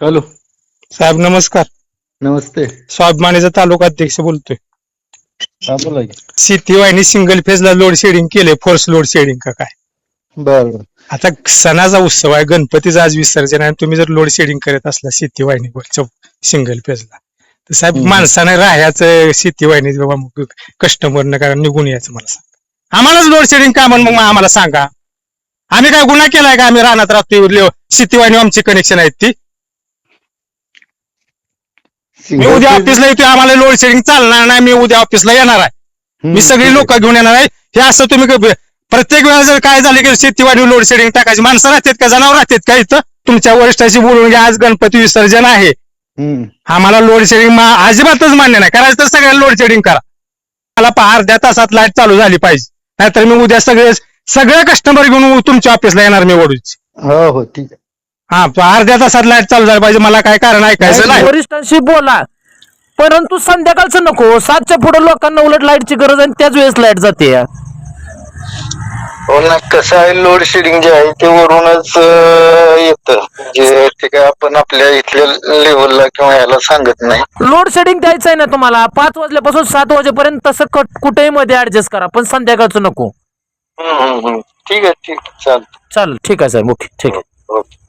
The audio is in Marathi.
हॅलो. साहेब नमस्कार. नमस्ते. स्वाभिमानीचा तालुका अध्यक्ष बोलतोय. हा बोला की. सिटी वाहिनी सिंगल फेजला लोड शेडिंग केले फोर्स लोड शेडिंग का काय? बर आता सणाचा उत्सव आहे गणपतीचं आज विसर्जन आहे आणि तुम्ही जर लोड शेडिंग करत असला सिटी वाहिनीवर सिंगल फेजला तर साहेब हम्म. माणसाने राहायचं सिटी वाहिनी बाबा कस्टमरनं काय निघून यायचं मला सांगा. आम्हालाच लोड शेडिंग का म्हणून मग आम्हाला सांगा. आम्ही काय गुन्हा केलाय का? आम्ही रानात राहतो सिटी वाहिनी आमची कनेक्शन आहेत ती. मी उद्या ऑफिसला येतोय आम्हाला लोड शेडिंग चालणार नाही मी उद्या ऑफिसला येणार आहे. मी सगळी लोक घेऊन येणार आहे. हे असं तुम्ही प्रत्येक वेळा जर काय झालं की शेतीवाडी लोड शेडिंग टाकायची माणसं राहतात का जनावर राहतात का इथं? तुमच्या वरिष्ठाशी बोलून घ्या आज गणपती विसर्जन आहे. आम्हाला लोड शेडिंग अजिबातच मान्य नाही. करायचं तर सगळ्यांना लोड शेडिंग करा. मला पहा अर्ध्या तासात लाइट चालू झाली पाहिजे. नाहीतर मी उद्या सगळे सगळे कस्टमर घेऊन तुमच्या ऑफिसला येणार मी वडूची. हो हो ठीक आहे. हा अर्ध्या तासात लाइट चालू झाली पाहिजे. मला काय कारण ऐकायचं नाही. वरिष्ठांशी बोला. परंतु संध्याकाळचं नको. सातच्या पुढे लोकांना उलट लाईटची गरज आहे आणि त्याच वेळेस लाइट जाते. हो ना कसं आहे लोड शेडिंग जे आहे ते वरूनच येतं. जे ते काय आपण आपल्या इथल्या लेवलला किंवा याला सांगत नाही. लोड शेडिंग द्यायचं आहे ना तुम्हाला? पाच वाजल्यापासून सात वाजेपर्यंत तसं कट- कुठेही मध्ये ऍडजस्ट करा पण संध्याकाळचं नको. ठीक आहे ठीक आहे. चालतं चालेल ठीक आहे साहेब. ओके ठीक आहे. ओके